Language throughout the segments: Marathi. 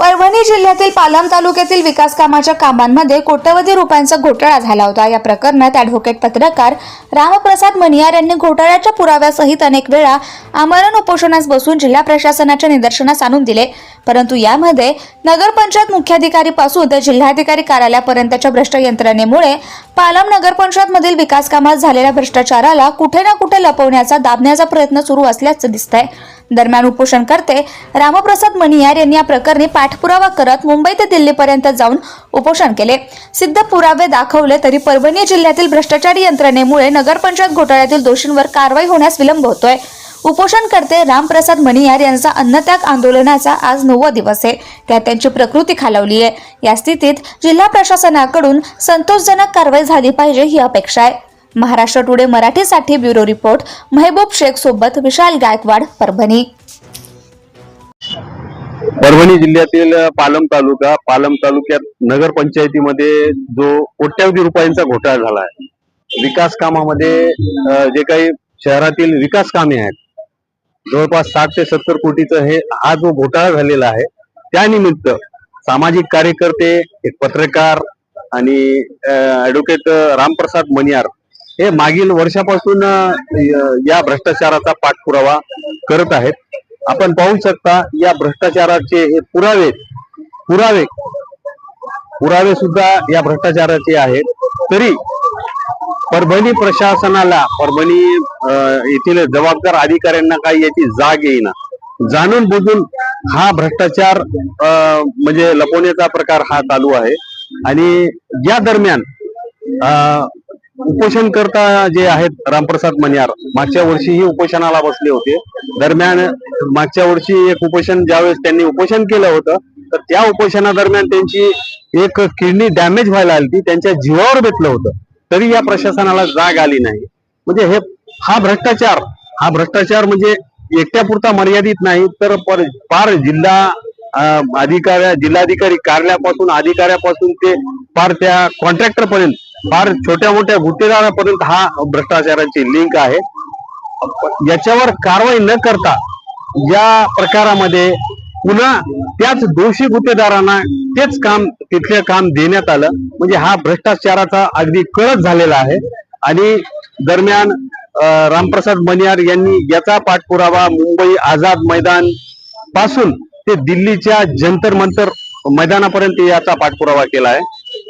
परभणी जिल्ह्यातील पालम तालुक्यातील विकास कामाच्या कामांमध्ये कोट्यवधी रुपयांचा घोटाळा झाला होता. या प्रकरणात ॲडव्होकेट पत्रकार रामप्रसाद मनियार यांनी घोटाळ्याच्या पुराव्यासहित अनेक वेळा आमरण उपोषणास बसून जिल्हा प्रशासनाच्या निदर्शनास आणून दिले. परंतु यामध्ये नगरपंचायत मुख्याधिकारीपासून ते जिल्हाधिकारी कार्यालयापर्यंतच्या भ्रष्ट यंत्रणेमुळे पालम नगरपंचायतमधील विकास कामात झालेल्या भ्रष्टाचाराला कुठे ना कुठे लपवण्याचा दाबण्याचा प्रयत्न सुरू असल्याचं दिसतंय. दरम्यान उपोषणकर्ते रामप्रसाद मनियार यांनी या प्रकरणी पाठपुरावा करत मुंबई ते दिल्लीपर्यंत जाऊन उपोषण केले. सिद्ध पुरावे दाखवले तरी परभणी जिल्ह्यातील भ्रष्टाचारी यंत्रणेमुळे नगरपंचायत घोटाळ्यातील दोषींवर कारवाई होण्यास विलंब होतोय. उपोषणकर्ते रामप्रसाद मनियार यांचा अन्नत्याग आंदोलनाचा आज नववा दिवस आहे. त्यात त्यांची प्रकृती खालावली आहे. या स्थितीत जिल्हा प्रशासनाकडून संतोषजनक कारवाई झाली पाहिजे ही अपेक्षा आहे. महाराष्ट्र टुडे मराठीसाठी ब्युरो रिपोर्ट महबूब शेख सोबत विशाल गायकवाड परभणी. परभणी जिल्ह्यातील पालम तालुका पालम तालुक्यात नगर पंचायतीमध्ये जो कोट्यावधी रुपयांचा घोटाळा झाला आहे विकास कामामध्ये जे काही शहरातील विकास कामे आहेत जवळपास साठ ते सत्तर कोटीचं हे हा जो घोटाळा झालेला आहे त्यानिमित्त सामाजिक कार्यकर्ते एक पत्रकार आणि ऍडव्होकेट रामप्रसाद मनियार हे मागील वर्षापासून या भ्रष्टाचाराचा पाठपुरावा करत आहेत. आपण पाहू शकता या भ्रष्टाचाराचे हे पुरावे पुरावे पुरावे सुद्धा या भ्रष्टाचाराचे आहेत. तरी परभणी प्रशासनाला परभणी अं, येथील जबाबदार अधिकाऱ्यांना काही याची जाग येईना. जाणून बुजून हा भ्रष्टाचार अं, म्हणजे लपवण्याचा प्रकार हा चालू आहे. आणि या दरम्यान अं, उपोषणकर्ता जे आहेत रामप्रसाद मनियार मागच्या वर्षीही उपोषणाला बसले होते. दरम्यान मागच्या वर्षी एक उपोषण ज्यावेळेस त्यांनी उपोषण केलं होतं तर त्या उपोषणादरम्यान त्यांची एक किडनी डॅमेज व्हायला आली ती त्यांच्या जीवावर बेतलं होतं. तरी या प्रशासनाला जाग आली नाही. म्हणजे हे हा भ्रष्टाचार हा भ्रष्टाचार म्हणजे एकट्यापुरता मर्यादित नाही तर पर पार जिल्हा अधिकाऱ्या जिल्हाधिकारी कार्यालयापासून अधिकाऱ्यापासून ते पार त्या कॉन्ट्रॅक्टर पर्यंत फार छोट्या मोठ्या गुत्तेदारापर्यंत हा भ्रष्टाचाराची लिंक आहे. याच्यावर कारवाई न करता या प्रकारामध्ये पुन्हा त्याच दोषी गुत्तेदारांना तेच काम तिथले काम देण्यात आलं. म्हणजे हा भ्रष्टाचाराचा अगदी कळत झालेला आहे. आणि दरम्यान रामप्रसाद मनियार यांनी याचा पाठपुरावा मुंबई आझाद मैदानपासून ते दिल्लीच्या जंतर मंतर मैदानापर्यंत याचा पाठपुरावा केला आहे.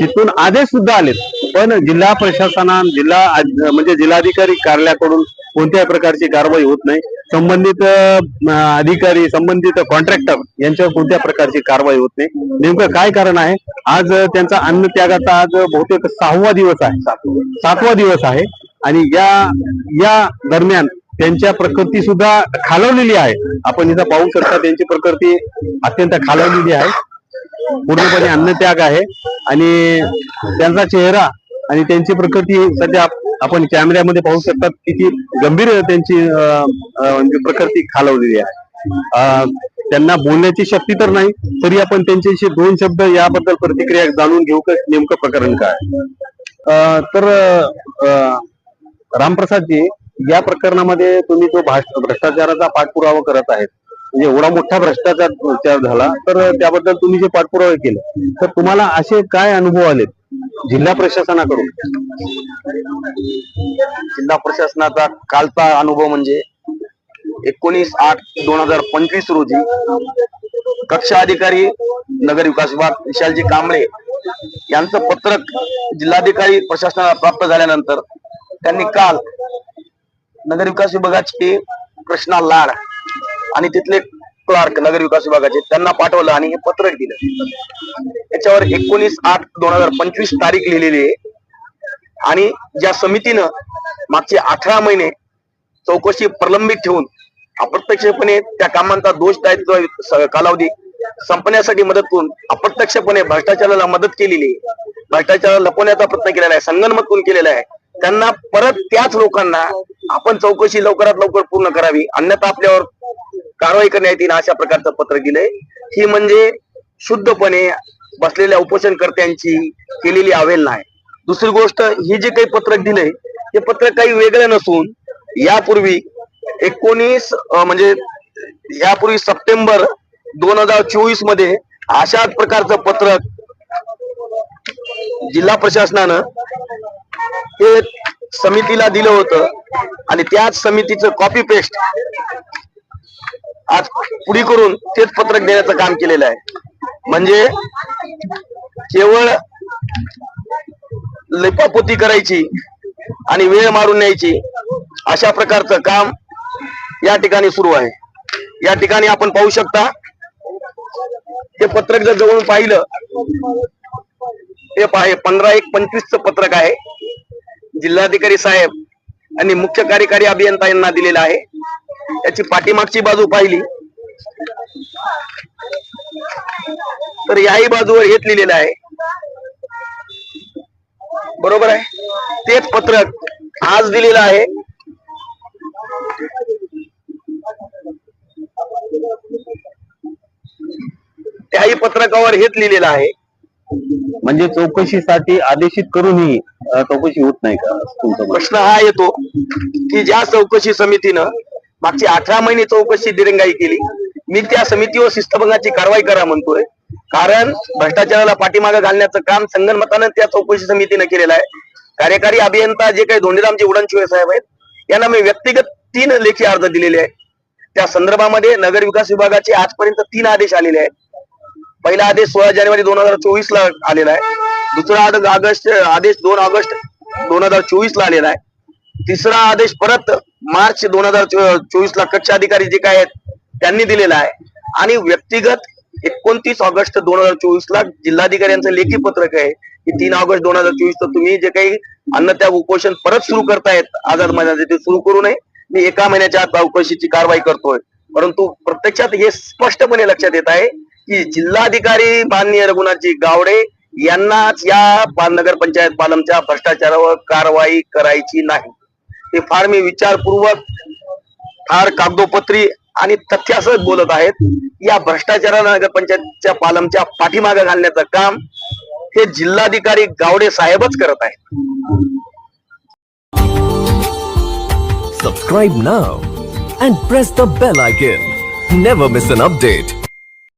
तिथून आदेश सुद्धा आलेत. पण जिल्हा प्रशासना जिल्हा म्हणजे जिल्हाधिकारी कार्यालयाकडून कोणत्याही प्रकारची कारवाई होत नाही. संबंधित अधिकारी संबंधित कॉन्ट्रॅक्टर यांच्यावर कोणत्या प्रकारची कारवाई होत नाही. नेमकं काय कारण आहे? आज त्यांचा अन्न त्यागाचा आज बहुतेक सहावा दिवस आहे. सातवा दिवस आहे. आणि या या दरम्यान त्यांच्या प्रकृती सुद्धा खालवलेली आहे. आपण इथं पाहू शकता त्यांची प्रकृती अत्यंत खालवलेली आहे. पूर्णपणे अन्नत्याग आहे. आणि त्यांचा चेहरा आणि त्यांची प्रकृती सध्या आपण कॅमेऱ्यामध्ये पाहू शकतात किती गंभीर त्यांची म्हणजे प्रकृती खालवलेली आहे. त्यांना बोलण्याची शक्ती तर नाही तरी आपण त्यांच्याशी दोन शब्द याबद्दल प्रतिक्रिया जाणून घेऊ का नेमकं प्रकरण काय तर रामप्रसादजी या प्रकरणामध्ये तुम्ही जो भाष- भ्रष्टाचाराचा पाठपुरावा करत आहेत म्हणजे एवढा मोठा भ्रष्टाचार त्यावर झाला तर त्याबद्दल तुम्ही जे पाठपुरावे केले तर तुम्हाला असे काय अनुभव आले जिल्हा प्रशासनाकडून? जिल्हा प्रशासनाचा कालचा अनुभव म्हणजे एकोणीस आठ दोन हजार पंचवीस रोजी कक्षा अधिकारी नगर विकास विभाग विशालजी कांबळे यांचं पत्रक जिल्हाधिकारी प्रशासनाला प्राप्त झाल्यानंतर त्यांनी काल नगर विकास विभागाचे कृष्णा लाड आणि तिथले क्लार्क नगर विकास विभागाचे त्यांना पाठवलं आणि हे पत्रक दिलं. याच्यावर एकोणीस आठ दोन हजार पंचवीस तारीख लिहिलेली आहे. आणि ज्या समितीनं मागचे अठरा महिने चौकशी प्रलंबित ठेवून अप्रत्यक्षपणे त्या कामांचा दोष दायित्व कालावधी संपण्यासाठी मदत करून अप्रत्यक्षपणे भ्रष्टाचाराला मदत केलेली आहे. भ्रष्टाचार लपवण्याचा प्रयत्न केलेला आहे संगनमत करून केलेला आहे. त्यांना परत त्याच लोकांना आपण चौकशी लवकरात लवकर पूर्ण करावी. अन्यथा आपल्यावर कारवाई करण्यात येईल अशा प्रकारचं पत्र दिलंय. ही म्हणजे शुद्धपणे बसलेल्या उपोषणकर्त्यांची केलेली अवेलना आहे. दुसरी गोष्ट ही जे काही पत्रक दिलंय हे पत्रक काही वेगळं नसून यापूर्वी एकोणीस म्हणजे यापूर्वी सप्टेंबर दोन हजार चोवीसमध्ये अशाच प्रकारचं पत्रक जिल्हा प्रशासनानं हे समितीला दिलं होतं आणि त्याच समितीचं कॉपी पेस्ट आज पुढी करून तेच पत्रक देण्याचं काम केलेलं आहे. म्हणजे केवळ लेपापोती करायची आणि वेळ मारून न्यायची अशा प्रकारचं काम या ठिकाणी सुरू आहे. या ठिकाणी आपण पाहू शकता हे पत्रक जर जवळून पाहिलं हे पाहे पंधरा एक पंचवीसचं पत्रक आहे. जिल्हाधिकारी साहेब आणि मुख्य कार्यकारी अभियंता यांना दिलेलं आहे. याची पाठीमागची बाजू पाहिली. तर याही बाजूवर हेच लिहिलेलं आहे. बरोबर आहे? तेच पत्रक आज दिलेलं आहे. त्याही पत्रकावर हेच लिहिलेलं आहे. म्हणजे चौकशीसाठी आदेशित करूनही चौकशी होत नाही का? प्रश्न हा येतो की ज्या चौकशी समितीनं मागची अठरा महिने चौकशी दिरंगाई केली. मी त्या समितीवर शिस्तभंगाची कारवाई करा म्हणतोय. कारण भ्रष्टाचाराला पाठीमागे घालण्याचं काम संगणमतानं त्या चौकशी समितीनं केलेलं आहे. कार्यकारी अभियंता जे काही धोंडीरामचे उडनशिवे साहेब आहेत यांना मी व्यक्तिगत तीन लेखी अर्ज दिलेले आहेत. त्या संदर्भामध्ये नगर विकास विभागाचे आजपर्यंत तीन आदेश आलेले आहेत. पहिला आदेश सोळा जानेवारी दोन हजार चोवीस ला आलेला आहे. दुसरा ऑगस्ट आदेश दोन ऑगस्ट दोन हजार चोवीस ला आलेला आहे. तिसरा आदेश परत मार्च दोन हजार चोवीस ला कक्ष अधिकारी जे काय आहेत त्यांनी दिलेला आहे. आणि व्यक्तिगत एकोणतीस ऑगस्ट दोन हजार चोवीस ला जिल्हाधिकाऱ्यांचं लेखी पत्रक आहे की तीन ऑगस्ट दोन हजार चोवीस तुम्ही जे काही अन्न त्या उपोषण परत सुरू करतायत आझाद मैदानाचे ते सुरू करू नये. मी एका महिन्याच्या आत चौकशीची कारवाई करतोय. परंतु प्रत्यक्षात हे स्पष्टपणे लक्षात येत आहे की जिल्हाधिकारी माननीय रघुनाथजी गावडे यांनाच या पा- नगर पंचायत पालमच्या भ्रष्टाचारावर कारवाई करायची नाही. हे फार मी विचारपूर्वक फार कागदोपत्री आणि तथ्यासह बोलत आहेत या भ्रष्टाचाराला नगरपंचायतच्या पालमच्या पाठीमागे घालण्याचं काम हे जिल्हाधिकारी गावडे साहेबच करत आहेत Subscribe now and press the bell icon. Never miss an update.